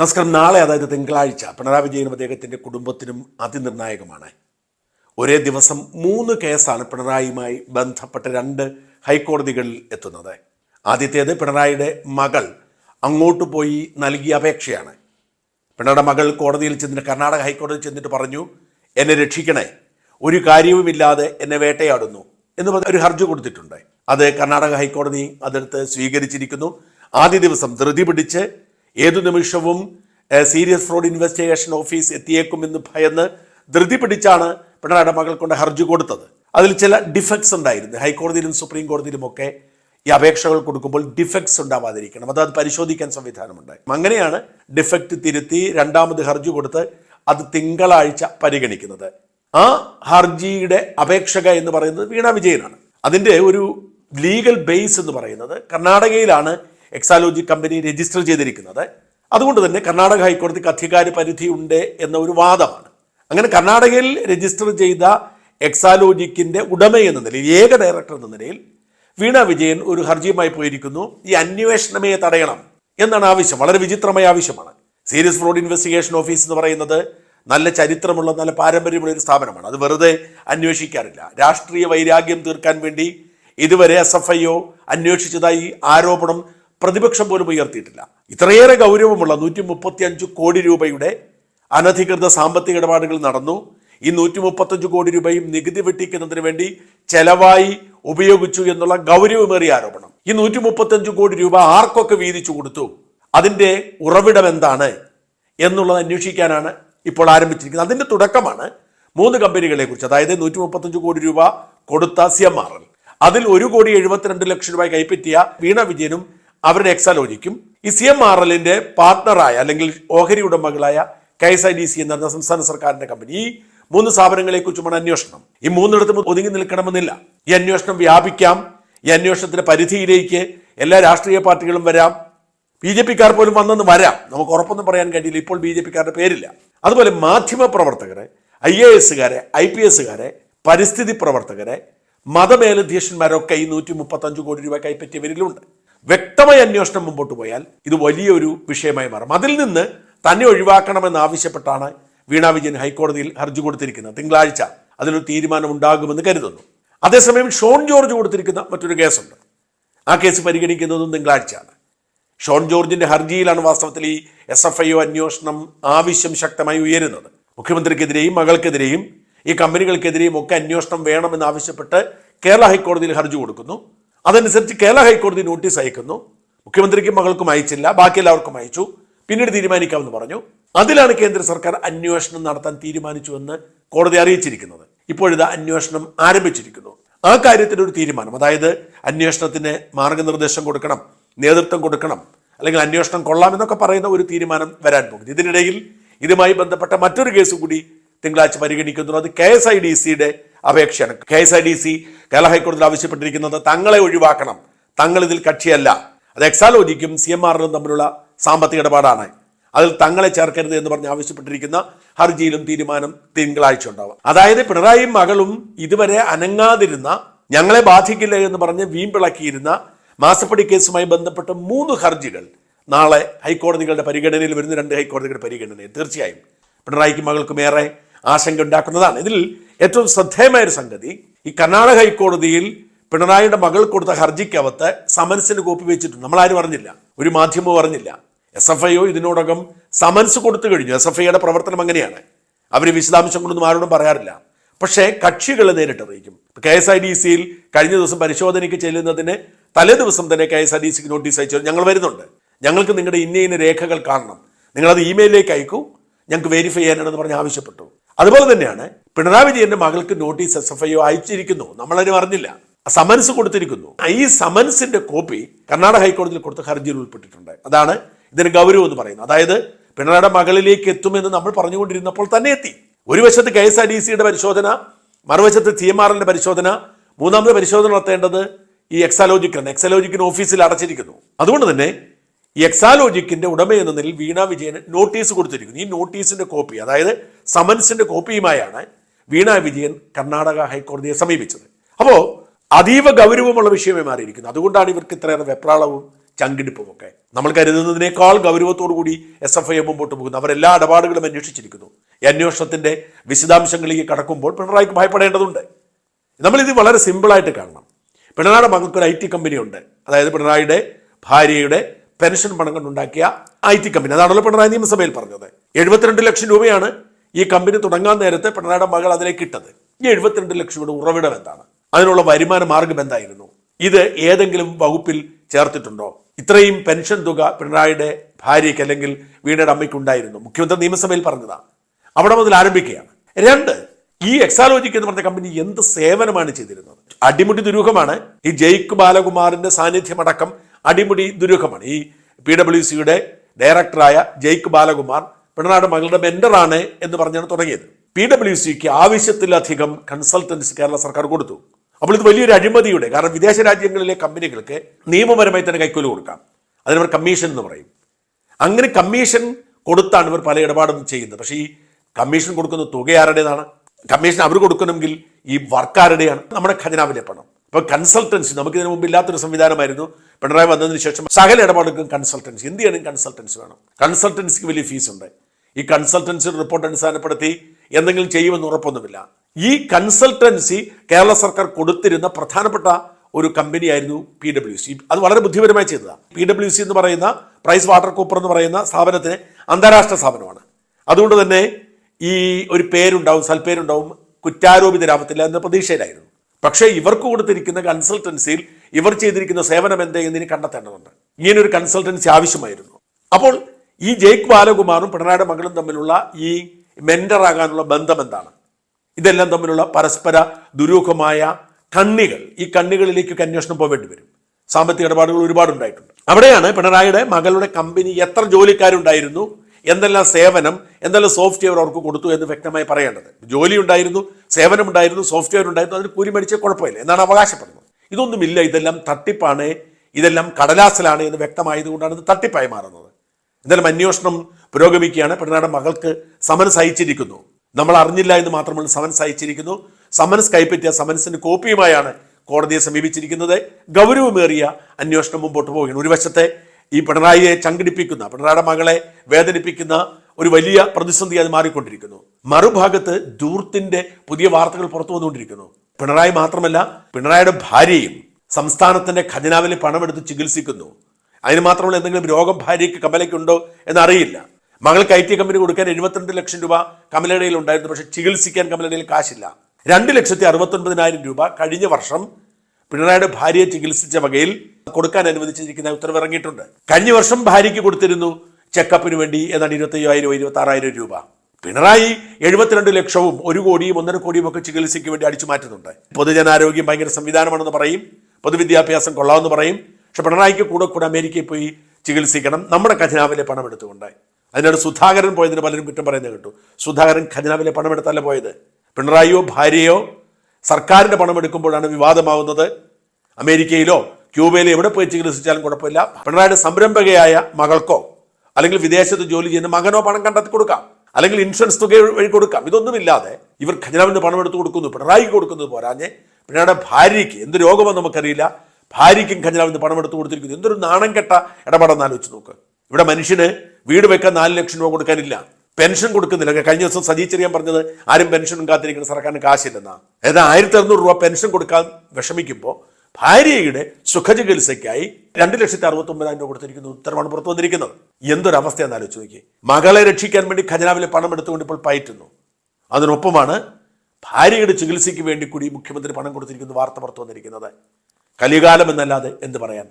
നമസ്കാരം. നാളെ അതായത് തിങ്കളാഴ്ച പിണറായി വിജയനും അദ്ദേഹത്തിന്റെ കുടുംബത്തിനും അതിനിർണായകമാണ്. ഒരേ ദിവസം മൂന്ന് കേസാണ് പിണറായിയുമായി ബന്ധപ്പെട്ട രണ്ട് ഹൈക്കോടതികളിൽ എത്തുന്നത്. ആദ്യത്തേത് പിണറായിയുടെ മകൾ അങ്ങോട്ട് പോയി നൽകിയ അപേക്ഷയാണ്. പിണറായിയുടെ മകൾ കോടതിയിൽ ചെന്നിട്ട് കർണാടക ഹൈക്കോടതിയിൽ ചെന്നിട്ട് പറഞ്ഞു എന്നെ രക്ഷിക്കണേ. ഒരു കാര്യവുമില്ലാതെ എന്നെ വേട്ടയാടുന്നു. എന്ന് പറഞ്ഞ ഒരു ഹർജി കൊടുത്തിട്ടുണ്ട്. അത് കർണാടക ഹൈക്കോടതി അതെടുത്ത് സ്വീകരിച്ചിരിക്കുന്നു. ആദ്യ ദിവസം ധൃതി പിടിച്ച് ഏതു നിമിഷവും സീരിയസ് ഫ്രോഡ് ഇൻവെസ്റ്റിഗേഷൻ ഓഫീസ് എത്തിയേക്കുമെന്ന് ഭയന്ന് ധൃതി പിടിച്ചാണ് പിണറായിയുടെ മകൾ കൊണ്ട് ഹർജി കൊടുത്തത്. അതിൽ ചില ഡിഫക്ട്സ് ഉണ്ടായിരുന്നു. ഹൈക്കോടതിയിലും സുപ്രീം കോടതിയിലും ഒക്കെ ഈ അപേക്ഷകൾ കൊടുക്കുമ്പോൾ ഡിഫക്ട്സ് ഉണ്ടാവാതിരിക്കണം. അത് അത് പരിശോധിക്കാൻ സംവിധാനമുണ്ട് അങ്ങനെയാണ് ഡിഫക്റ്റ് തിരുത്തി രണ്ടാമത് ഹർജി കൊടുത്ത് അത് തിങ്കളാഴ്ച പരിഗണിക്കുന്നത്. ആ ഹർജിയുടെ അപേക്ഷക എന്ന് പറയുന്നത് വീണ വിജയനാണ്. അതിന്റെ ഒരു ലീഗൽ ബേസ് എന്ന് പറയുന്നത് കർണാടകയിലാണ് എക്സാലോജി കമ്പനി രജിസ്റ്റർ ചെയ്തിരിക്കുന്നത്. അതുകൊണ്ട് തന്നെ കർണാടക ഹൈക്കോടതിക്ക് അധികാര പരിധി ഉണ്ട് എന്ന ഒരു വാദമാണ്. അങ്ങനെ കർണാടകയിൽ രജിസ്റ്റർ ചെയ്ത എക്സാലോജിക്കിന്റെ ഉടമ എന്ന നിലയിൽ ഏക ഡയറക്ടർ എന്ന നിലയിൽ വീണ വിജയൻ ഒരു ഹർജിയുമായി പോയിരിക്കുന്നു. ഈ അന്വേഷണമേ തടയണം എന്നാണ് ആവശ്യം. വളരെ വിചിത്രമായ ആവശ്യമാണ്. സീരിയസ് ഫ്രോഡ് ഇൻവെസ്റ്റിഗേഷൻ ഓഫീസ് എന്ന് പറയുന്നത് നല്ല ചരിത്രമുള്ള നല്ല പാരമ്പര്യമുള്ള ഒരു സ്ഥാപനമാണ്. അത് വെറുതെ അന്വേഷിക്കാറില്ല. രാഷ്ട്രീയ വൈരാഗ്യം തീർക്കാൻ വേണ്ടി ഇതുവരെ എസ് എഫ് ഐ ഒ അന്വേഷിച്ചതായി ആരോപണം പ്രതിപക്ഷം പോലും ഉയർത്തിയിട്ടില്ല. ഇത്രയേറെ ഗൗരവമുള്ള നൂറ്റി മുപ്പത്തി അഞ്ച് കോടി രൂപയുടെ അനധികൃത സാമ്പത്തിക ഇടപാടുകൾ നടന്നു. ഈ നൂറ്റി മുപ്പത്തഞ്ച് കോടി രൂപയും നികുതി വെട്ടിക്കുന്നതിന് വേണ്ടി ചെലവായി ഉപയോഗിച്ചു എന്നുള്ള ഗൗരവമേറിയ ആരോപണം. ഈ നൂറ്റി മുപ്പത്തഞ്ച് കോടി രൂപ ആർക്കൊക്കെ വീതിച്ചു കൊടുത്തു? അതിന്റെ ഉറവിടം എന്താണ് എന്നുള്ളത് അന്വേഷിക്കാനാണ് ഇപ്പോൾ ആരംഭിച്ചിരിക്കുന്നത്. അതിന്റെ തുടക്കമാണ് മൂന്ന് കമ്പനികളെ കുറിച്ച് അതായത് നൂറ്റി മുപ്പത്തഞ്ച് കോടി രൂപ കൊടുത്ത സി എം ആർ എൽ. അതിൽ ഒരു കോടി എഴുപത്തിരണ്ട് ലക്ഷം രൂപ കൈപ്പറ്റിയ വീണ വിജയനും അവരുടെ എക്സാലോജിക്കും ഈ സി എം ആർ എല്ലിന്റെ പാർട്ണറായ അല്ലെങ്കിൽ ഓഹരി ഉടമകളായ K S I D C എന്ന് പറഞ്ഞ സംസ്ഥാന സർക്കാരിന്റെ കമ്പനി. ഈ മൂന്ന് സ്ഥാപനങ്ങളെ കുറിച്ചുമാണ് അന്വേഷണം. ഈ മൂന്നിടത്തും ഒതുങ്ങി നിൽക്കണമെന്നില്ല. ഈ അന്വേഷണം വ്യാപിക്കാം. ഈ അന്വേഷണത്തിന്റെ പരിധിയിലേക്ക് എല്ലാ രാഷ്ട്രീയ പാർട്ടികളും വരാം. ബി ജെ പിക്കാർ പോലും വന്നെന്ന് വരാം. നമുക്ക് ഉറപ്പൊന്നും പറയാൻ കഴിയില്ല. ഇപ്പോൾ ബി ജെ പിക്കാരുടെ പേരില്ല. അതുപോലെ മാധ്യമ പ്രവർത്തകരെ ഐ എ എസുകാരെ ഐ പി എസുകാരെ പരിസ്ഥിതി പ്രവർത്തകരെ മതമേലധ്യക്ഷന്മാരൊക്കെ ഈ നൂറ്റി മുപ്പത്തഞ്ച് കോടി രൂപ കൈപ്പറ്റിയവരിലുണ്ട് വ്യക്തമായ അന്വേഷണം മുമ്പോട്ട് പോയാൽ ഇത് വലിയൊരു വിഷയമായി മാറും. അതിൽ നിന്ന് തന്നെ ഒഴിവാക്കണമെന്ന് ആവശ്യപ്പെട്ടാണ് വീണ വിജയൻ ഹൈക്കോടതിയിൽ ഹർജി കൊടുത്തിരിക്കുന്നത്. തിങ്കളാഴ്ച അതിനൊരു തീരുമാനം ഉണ്ടാകുമെന്ന് കരുതുന്നു. അതേസമയം ഷോൺ ജോർജ് കൊടുത്തിരിക്കുന്ന മറ്റൊരു കേസുണ്ട്. ആ കേസ് പരിഗണിക്കുന്നതും തിങ്കളാഴ്ചയാണ്. ഷോൺ ജോർജിന്റെ ഹർജിയിലാണ് വാസ്തവത്തിൽ ഈ എസ് എഫ് ഐ ഒ അന്വേഷണം ആവശ്യം ശക്തമായി ഉയരുന്നത്. മുഖ്യമന്ത്രിക്കെതിരെയും മകൾക്കെതിരെയും ഈ കമ്പനികൾക്കെതിരെയും ഒക്കെ അന്വേഷണം വേണമെന്ന് ആവശ്യപ്പെട്ട് കേരള ഹൈക്കോടതിയിൽ ഹർജി കൊടുക്കുന്നു. അതനുസരിച്ച് കേരള ഹൈക്കോടതി നോട്ടീസ് അയക്കുന്നു. മുഖ്യമന്ത്രിക്കും മകൾക്കും അയച്ചില്ല. ബാക്കി എല്ലാവർക്കും അയച്ചു. പിന്നീട് തീരുമാനിക്കാമെന്ന് പറഞ്ഞു. അതിലാണ് കേന്ദ്ര സർക്കാർ അന്വേഷണം നടത്താൻ തീരുമാനിച്ചുവെന്ന് കോടതി അറിയിച്ചിരിക്കുന്നത്. ഇപ്പോഴിത് അന്വേഷണം ആരംഭിച്ചിരിക്കുന്നു. ആ കാര്യത്തിൽ ഒരു തീരുമാനം. അതായത് അന്വേഷണത്തിന് മാർഗനിർദ്ദേശം കൊടുക്കണം നേതൃത്വം കൊടുക്കണം അല്ലെങ്കിൽ അന്വേഷണം കൊള്ളാമെന്നൊക്കെ പറയുന്ന ഒരു തീരുമാനം വരാൻ പോകുന്നു. ഇതിനിടയിൽ ഇതുമായി ബന്ധപ്പെട്ട മറ്റൊരു കേസ് കൂടി തിങ്കളാഴ്ച പരിഗണിക്കുന്നു. അത് കെ എസ് ഐ ഡി സിയുടെ അപേക്ഷയാണ്. K S I D C Kerala ഹൈക്കോടതിയിൽ ആവശ്യപ്പെട്ടിരിക്കുന്നത് തങ്ങളെ ഒഴിവാക്കണം. തങ്ങൾ ഇതിൽ കക്ഷിയല്ല. അത് എക്സാലോജിക്കും സി എം ആറിനും തമ്മിലുള്ള സാമ്പത്തിക ഇടപാടാണ്. അതിൽ തങ്ങളെ ചേർക്കരുത് എന്ന് പറഞ്ഞ് ആവശ്യപ്പെട്ടിരിക്കുന്ന ഹർജിയിലും തീരുമാനം തിങ്കളാഴ്ച ഉണ്ടാവും. അതായത് പിണറായി മകളും ഇതുവരെ അനങ്ങാതിരുന്ന ഞങ്ങളെ ബാധിക്കില്ല എന്ന് പറഞ്ഞ് വീമ്പിളക്കിയിരുന്ന മാസപ്പടി കേസുമായി ബന്ധപ്പെട്ട മൂന്ന് ഹർജികൾ നാളെ ഹൈക്കോടതികളുടെ പരിഗണനയിൽ വരുന്ന രണ്ട് ഹൈക്കോടതികളുടെ പരിഗണനയിൽ. തീർച്ചയായും പിണറായിക്കും മകൾക്കും ഏറെ ആശങ്ക ഉണ്ടാക്കുന്നതാണ് ഇതിൽ ഏറ്റവും ശ്രദ്ധേയമായ ഒരു സംഗതി ഈ കർണാടക ഹൈക്കോടതിയിൽ പിണറായിയുടെ മകൾ കൊടുത്ത ഹർജിക്കകത്ത് സമൻസിന് കോപ്പി വെച്ചിട്ടുണ്ട്. ആരും അറിഞ്ഞില്ല. ഒരു മാധ്യമവും അറിഞ്ഞില്ല. എസ് എഫ് ഐ ഒ ഇതിനോടകം സമൻസ് കൊടുത്തു കഴിഞ്ഞു. എസ് എഫ് ഐയുടെ പ്രവർത്തനം അങ്ങനെയാണ്. അവർ വിശദാംശങ്ങളൊന്നും ആരോടും പറയാറില്ല. പക്ഷേ കക്ഷികൾ നേരിട്ട് അറിയിക്കും. കെ എസ് ഐ ഡി സിയിൽ കഴിഞ്ഞ ദിവസം പരിശോധനയ്ക്ക് ചെല്ലുന്നതിന് തലേ ദിവസം തന്നെ കെ എസ് ഐ ഡി സിക്ക് നോട്ടീസ് അയച്ചു. ഞങ്ങൾ വരുന്നുണ്ട്. ഞങ്ങൾക്ക് നിങ്ങളുടെ ഇന്ന ഇന്ന രേഖകൾ കാണണം. നിങ്ങളത് ഇമെയിലിലേക്ക് അയക്കൂ. ഞങ്ങൾക്ക് വെരിഫൈ ചെയ്യാനാണെന്ന് പറഞ്ഞ് ആവശ്യപ്പെട്ടു. അതുപോലെ തന്നെയാണ് പിണറായി വിജയന്റെ മകൾക്ക് നോട്ടീസ് എസ് എഫ് ഐ അയച്ചിരിക്കുന്നു. നമ്മളതിന് അറിഞ്ഞില്ല സമൻസ് കൊടുത്തിരിക്കുന്നു. ഈ സമൻസിന്റെ കോപ്പി കർണാടക ഹൈക്കോടതിയിൽ കൊടുത്ത ഹർജിയിൽ ഉൾപ്പെട്ടിട്ടുണ്ട്. അതാണ് ഇതിന് ഗൗരവം എന്ന് പറയുന്നത്. അതായത് പിണറായിയുടെ മകളിലേക്ക് എത്തുമെന്ന് നമ്മൾ പറഞ്ഞുകൊണ്ടിരുന്നപ്പോൾ തന്നെ എത്തി. ഒരു വശത്ത് കെ എസ് ആർ ഡി സിയുടെ പരിശോധന മറുവശത്ത് സി എം ആറിന്റെ പരിശോധന മൂന്നാമത് പരിശോധന നടത്തേണ്ടത് ഈ എക്സാലോജിക്കാണ്. എക്സാലോജിക്കിന് ഓഫീസിൽ അടച്ചിരിക്കുന്നു. അതുകൊണ്ട് തന്നെ എക്സാലോജിക്കിന്റെ ഉടമ എന്ന നിലയിൽ വീണ വിജയന് നോട്ടീസ് കൊടുത്തിരിക്കുന്നു. ഈ നോട്ടീസിന്റെ കോപ്പി അതായത് സമൻസിന്റെ കോപ്പിയുമായാണ് വീണ വിജയൻ കർണാടക ഹൈക്കോടതിയെ സമീപിച്ചത്. അപ്പോൾ അതീവ ഗൗരവമുള്ള വിഷയമായി മാറിയിരിക്കുന്നു. അതുകൊണ്ടാണ് ഇവർക്ക് ഇത്രയേറെ വെപ്രാളവും ചങ്കിടിപ്പും ഒക്കെ നമ്മൾ കരുതുന്നതിനേക്കാൾ ഗൗരവത്തോടു കൂടി എസ് എഫ് ഐ മുമ്പോട്ട് പോകുന്നു. അവരെല്ലാ ഇടപാടുകളും അന്വേഷിച്ചിരിക്കുന്നു. ഈ അന്വേഷണത്തിന്റെ വിശദാംശങ്ങളിലേക്ക് കടക്കുമ്പോൾ പിണറായിക്ക് ഭയപ്പെടേണ്ടതുണ്ട്. നമ്മളിത് വളരെ സിമ്പിളായിട്ട് കാണണം. പിണറായിയുടെ മകൾക്ക് ഒരു ഐ ടി കമ്പനി ഉണ്ട്. അതായത് പിണറായിയുടെ ഭാര്യയുടെ പെൻഷൻ പണം കൊണ്ടുണ്ടാക്കിയ ഐ ടി കമ്പനി. അതാണല്ലോ പിണറായി നിയമസഭയിൽ പറഞ്ഞത്. എഴുപത്തിരണ്ട് ലക്ഷം രൂപയാണ് ഈ കമ്പനി തുടങ്ങാൻ നേരത്തെ പിണറായിയുടെ മകൾ അതിലേക്ക് ഇട്ടത്. ഈ എഴുപത്തിരണ്ട് ലക്ഷം രൂപയുടെ ഉറവിടം എന്താണ്? അതിനുള്ള വരുമാന മാർഗം എന്തായിരുന്നു? ഇത് ഏതെങ്കിലും വകുപ്പിൽ ചേർത്തിട്ടുണ്ടോ? ഇത്രയും പെൻഷൻ തുക പിണറായിയുടെ ഭാര്യയ്ക്ക് അല്ലെങ്കിൽ വീണയുടെ അമ്മയ്ക്ക് ഉണ്ടായിരുന്നു. മുഖ്യമന്ത്രി നിയമസഭയിൽ പറഞ്ഞതാണ് അവിടെ മുതൽ ആരംഭിക്കുകയാണ്. രണ്ട് ഈ എക്സാലോജിക് എന്ന് പറഞ്ഞ കമ്പനി എന്ത് സേവനമാണ് ചെയ്തിരുന്നത്? അടിമുടി ദുരൂഹമാണ് ഈ ജയ്ക്ക് ബാലകുമാറിന്റെ സാന്നിധ്യമടക്കം അടിമുടി ദുരൂഹമാണ് ഈ പി ഡബ്ല്യു സിയുടെ ഡയറക്ടറായ ജയ്ക്ക് ബാലകുമാർ പിണറാട് മകളുടെ മെന്ററാണ് എന്ന് പറഞ്ഞാണ് തുടങ്ങിയത്. പി ഡബ്ല്യു സിക്ക് ആവശ്യത്തിലധികം കൺസൾട്ടൻസ് കേരള സർക്കാർ കൊടുത്തു. അപ്പോൾ ഇത് വലിയൊരു അഴിമതിയുടെ കാരണം വിദേശ രാജ്യങ്ങളിലെ കമ്പനികൾക്ക് നിയമപരമായി തന്നെ കൈക്കൂലി കൊടുക്കാം. അതിനവർ കമ്മീഷൻ എന്ന് പറയും. അങ്ങനെ കമ്മീഷൻ കൊടുത്താണ് ഇവർ പല ഇടപാടും ചെയ്യുന്നത്. പക്ഷേ ഈ കമ്മീഷൻ കൊടുക്കുന്ന തുക ആരുടേതാണ്? കമ്മീഷൻ അവർ കൊടുക്കണമെങ്കിൽ ഈ വർക്ക് ആരുടെയാണ് നമ്മുടെ ഖജനാവിലെ പണം. ഇപ്പൊ കൺസൾട്ടൻസി നമുക്ക് ഇതിനു മുമ്പ് ഇല്ലാത്തൊരു സംവിധാനമായിരുന്നു. പിണറായി വന്നതിന് ശേഷം സകല ഇടപാടുകൾക്കും കൺസൾട്ടൻസി എന്ത് ചെയ്യണം കൺസൾട്ടൻസി വേണം. കൺസൾട്ടൻസിക്ക് വലിയ ഫീസ് ഉണ്ട്. ഈ കൺസൾട്ടൻസി റിപ്പോർട്ട് അടിസ്ഥാനപ്പെടുത്തി എന്തെങ്കിലും ചെയ്യുമെന്ന് ഉറപ്പൊന്നുമില്ല. ഈ കൺസൾട്ടൻസി കേരള സർക്കാർ കൊടുത്തിരുന്ന പ്രധാനപ്പെട്ട ഒരു കമ്പനിയായിരുന്നു പി ഡബ്ല്യു സി അത് വളരെ ബുദ്ധിപരമായി ചെയ്തതാണ് പി ഡബ്ല്യു സി എന്ന് പറയുന്ന പ്രൈസ് വാട്ടർ കൂപ്പർ എന്ന് പറയുന്ന സ്ഥാപനത്തിന് അന്താരാഷ്ട്ര സ്ഥാപനമാണ്. അതുകൊണ്ട് തന്നെ ഈ ഒരു പേരുണ്ടാവും സൽപ്പേരുണ്ടാവും കുറ്റാരോപിതരാവത്തില്ല എന്ന പ്രതീക്ഷയിലായിരുന്നു. പക്ഷേ ഇവർക്ക് കൊടുത്തിരിക്കുന്ന കൺസൾട്ടൻസിയിൽ ഇവർ ചെയ്തിരിക്കുന്ന സേവനം എന്തേ എന്നിനി കണ്ടെത്തേണ്ടതുണ്ട്. ഇങ്ങനൊരു കൺസൾട്ടൻസി ആവശ്യമായിരുന്നു. അപ്പോൾ ഈ ജയ്ക്ക് ബാലകുമാറും പിണറായിയുടെ മകളും തമ്മിലുള്ള ഈ മെന്ററാകാനുള്ള ബന്ധം എന്താണ്? ഇതെല്ലാം തമ്മിലുള്ള പരസ്പര ദുരൂഹമായ കണ്ണികൾ. ഈ കണ്ണികളിലേക്കൊക്കെ അന്വേഷണം പോവേണ്ടി വരും. സാമ്പത്തിക ഇടപാടുകൾ ഒരുപാടുണ്ടായിട്ടുണ്ട്. അവിടെയാണ് പിണറായിയുടെ മകളുടെ കമ്പനി എത്ര ജോലിക്കാരുണ്ടായിരുന്നു? എന്തെല്ലാം സേവനം എന്തെല്ലാം സോഫ്റ്റ്വെയർ അവർക്ക് കൊടുത്തു എന്ന് വ്യക്തമായി പറയേണ്ടത്. ജോലി ഉണ്ടായിരുന്നു സേവനം ഉണ്ടായിരുന്നു സോഫ്റ്റ്വെയർ ഉണ്ടായിരുന്നു അതിന് കൂലി മേടിച്ച കുഴപ്പമില്ല എന്നാണ് അവകാശപ്പെടുന്നത്. ഇതൊന്നുമില്ല ഇതെല്ലാം തട്ടിപ്പാണ് ഇതെല്ലാം കടലാസിലാണ് എന്ന് വ്യക്തമായതുകൊണ്ടാണ് ഇത് തട്ടിപ്പായി മാറുന്നത്. എന്തായാലും അന്വേഷണം പുരോഗമിക്കുകയാണ്. പെണ്ണാടൻ മകൾക്ക് സമൻസ് അയച്ചിരിക്കുന്നു. നമ്മൾ അറിഞ്ഞില്ല എന്ന് മാത്രമല്ല സമൻസ് അയച്ചിരിക്കുന്നു. സമൻസ് കൈപ്പറ്റിയ സമൻസിന് കോപ്പിയുമായാണ് കോടതിയെ സമീപിച്ചിരിക്കുന്നത്. ഗൗരവമേറിയ അന്വേഷണം മുമ്പോട്ട് പോവുകയാണ്. ഒരു വശത്തെ ഈ പിണറായിയെ ചങ്കിടിപ്പിക്കുന്ന പിണറായിയുടെ മകളെ വേദനിപ്പിക്കുന്ന ഒരു വലിയ പ്രതിസന്ധി അത് മാറിക്കൊണ്ടിരിക്കുന്നു. മറുഭാഗത്ത് ദൂർത്തിന്റെ പുതിയ വാർത്തകൾ പുറത്തു വന്നുകൊണ്ടിരിക്കുന്നു. പിണറായി മാത്രമല്ല പിണറായിയുടെ ഭാര്യയും സംസ്ഥാനത്തിന്റെ ഖജനാവിലെ പണമെടുത്ത് ചികിത്സിക്കുന്നു. അതിന് മാത്രമല്ല എന്തെങ്കിലും രോഗം ഭാര്യയ്ക്ക് കമലയ്ക്കുണ്ടോ എന്നറിയില്ല. മകൾക്ക് ഐ ടി കമ്പനി കൊടുക്കാൻ എഴുപത്തിരണ്ട് ലക്ഷം രൂപ കമലയുടെ ഉണ്ടായിരുന്നു പക്ഷെ ചികിത്സിക്കാൻ കമലയുടെ കാശില്ല. രണ്ട് ലക്ഷത്തി അറുപത്തൊൻപതിനായിരം രൂപ കഴിഞ്ഞ വർഷം പിണറായിയുടെ ഭാര്യയെ ചികിത്സിച്ച വകയിൽ കൊടുക്കാൻ അനുവദിച്ചിരിക്കുന്ന ഉത്തരവ് ഇറങ്ങിയിട്ടുണ്ട്. കഴിഞ്ഞ വർഷം ഭാര്യയ്ക്ക് കൊടുത്തിരുന്നു ചെക്കപ്പിന് വേണ്ടി ഏതാണ്ട് ഇരുപത്തി അയ്യായിരം ഇരുപത്തി ആറായിരം രൂപ. പിണറായി എഴുപത്തിരണ്ട് ലക്ഷവും ഒരു കോടിയും ഒന്നര കോടിയും ഒക്കെ ചികിത്സയ്ക്ക് വേണ്ടി അടിച്ചു മാറ്റുന്നുണ്ട്. പൊതുജനാരോഗ്യം ഭയങ്കര സംവിധാനമാണെന്ന് പറയും. പൊതുവിദ്യാഭ്യാസം കൊള്ളാമെന്ന് പറയും. പക്ഷെ പിണറായിക്ക് കൂടെ കൂടെ അമേരിക്കയിൽ പോയി ചികിത്സിക്കണം. നമ്മുടെ ഖജനാവിലെ പണം എടുത്തുകൊണ്ട്. അതിനോട് സുധാകരൻ പോയതിന് പലരും കുറ്റം പറയുന്നത് കേട്ടു. സുധാകരൻ ഖജനാവിലെ പണം എടുത്തല്ല പോയത്. പിണറായിയോ ഭാര്യയോ സർക്കാരിന്റെ പണം എടുക്കുമ്പോഴാണ് വിവാദമാവുന്നത്. അമേരിക്കയിലോ ക്യൂബയിലോ എവിടെ പോയി ചികിത്സിച്ചാലും കുഴപ്പമില്ല. പിണറായിയുടെ സംരംഭകയായ മകൾക്കോ അല്ലെങ്കിൽ വിദേശത്ത് ജോലി ചെയ്യുന്ന മകനോ പണം കണ്ടെത്തി കൊടുക്കാം. അല്ലെങ്കിൽ ഇൻഷുറൻസ് തുക വഴി കൊടുക്കാം. ഇതൊന്നുമില്ലാതെ ഇവർ ഖജനാവിന് പണം എടുത്ത് കൊടുക്കുന്നു. പിണറായിക്ക് കൊടുക്കുന്നത് പോരാഞ്ഞ് പിണറായിയുടെ ഭാര്യയ്ക്ക് എന്ത് രോഗമെന്ന് നമുക്കറിയില്ല. ഭാര്യയ്ക്കും ഖജനാവിന് പണം എടുത്ത് കൊടുത്തിരിക്കുന്നു. എന്തൊരു നാണം കെട്ട ഇടപാടെന്ന് ആലോചിച്ച് നോക്ക്. ഇവിടെ മനുഷ്യന് വീട് വെക്കാൻ നാല് ലക്ഷം രൂപ കൊടുക്കാനില്ല. പെൻഷൻ കൊടുക്കുന്നില്ല. കഴിഞ്ഞ ദിവസം സജി ചെറിയാൻ പറഞ്ഞത് ആരും പെൻഷനും കാത്തിരിക്കുന്ന സർക്കാരിന് കാശില്ലെന്നാ. അതായത് ആയിരത്തി അറുന്നൂറ് രൂപ പെൻഷൻ കൊടുക്കാൻ വിഷമിക്കുമ്പോൾ ഭാര്യയുടെ സുഖചികിത്സയ്ക്കായി രണ്ട് ലക്ഷത്തി അറുപത്തി ഒമ്പതിനായിരം രൂപ കൊടുത്തിരിക്കുന്ന. ഉത്തരവാണ് പുറത്തു വന്നിരിക്കുന്നത്. എന്തൊരവസ്ഥയെന്ന് ആലോചിച്ച് നോക്കി മകളെ രക്ഷിക്കാൻ വേണ്ടി ഖജനാവിലെ പണം എടുത്തുകൊണ്ട് ഇപ്പോൾ പയറ്റുന്നു. അതിനൊപ്പമാണ് ഭാര്യയുടെ ചികിത്സയ്ക്ക് വേണ്ടി കൂടി മുഖ്യമന്ത്രി പണം കൊടുത്തിരിക്കുന്ന വാർത്ത പുറത്തു വന്നിരിക്കുന്നത്. കലികാലം എന്നല്ലാതെ എന്ത് പറയാൻ?